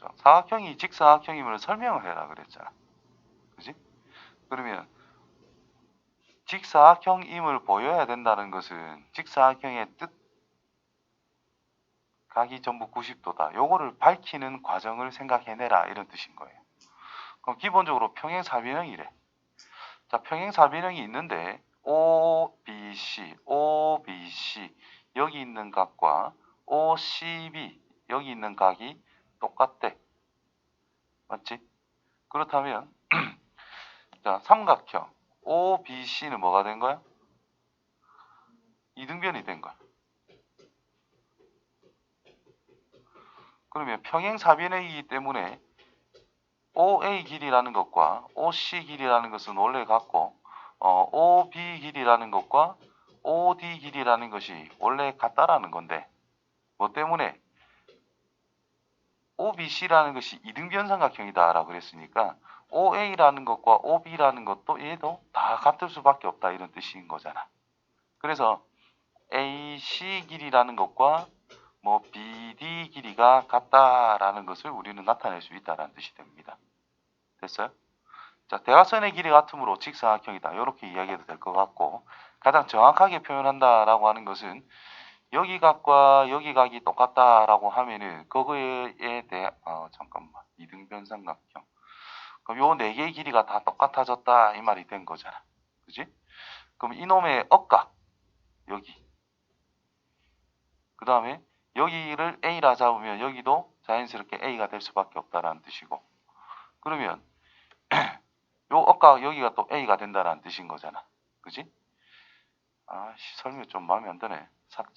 자, 사각형이 직사각형임을 설명을 해라 그랬잖아. 그지? 그러면 직사각형임을 보여야 된다는 것은 직사각형의 뜻 각이 전부 90도다. 요거를 밝히는 과정을 생각해내라 이런 뜻인 거예요. 그럼 기본적으로 평행사변형이래. 자, 평행사변형이 있는데 OBC, OBC 여기 있는 각과 OCB 여기 있는 각이 똑같대. 맞지? 그렇다면 자, 삼각형 OBC는 뭐가 된 거야? 이등변이 된 거야. 그러면 평행사변형이기 때문에 OA 길이라는 것과 OC 길이라는 것은 원래 같고 어, OB 길이라는 것과 OD 길이라는 것이 원래 같다라는 건데 뭐 때문에 OBC라는 것이 이등변 삼각형이다라고 그랬으니까 OA라는 것과 OB라는 것도 얘도 다 같을 수밖에 없다 이런 뜻인 거잖아. 그래서 AC 길이라는 것과 뭐 BD 길이가 같다라는 것을 우리는 나타낼 수 있다라는 뜻이 됩니다. 됐어요? 자, 대각선의 길이 같으므로 직사각형이다. 이렇게 이야기해도 될 것 같고 가장 정확하게 표현한다라고 하는 것은 여기 각과 여기 각이 똑같다라고 하면은 그거에 대해 어, 잠깐만 이등변 삼각형 그럼 요 네 개의 길이가 다 똑같아졌다 이 말이 된 거잖아. 그지? 그럼 이놈의 억각 여기 그 다음에 여기를 A라 잡으면 여기도 자연스럽게 A가 될 수밖에 없다라는 뜻이고 그러면 요 억각 여기가 또 A가 된다라는 뜻인 거잖아. 그지? 아씨 설명 좀 마음에 안 드네. 삭제.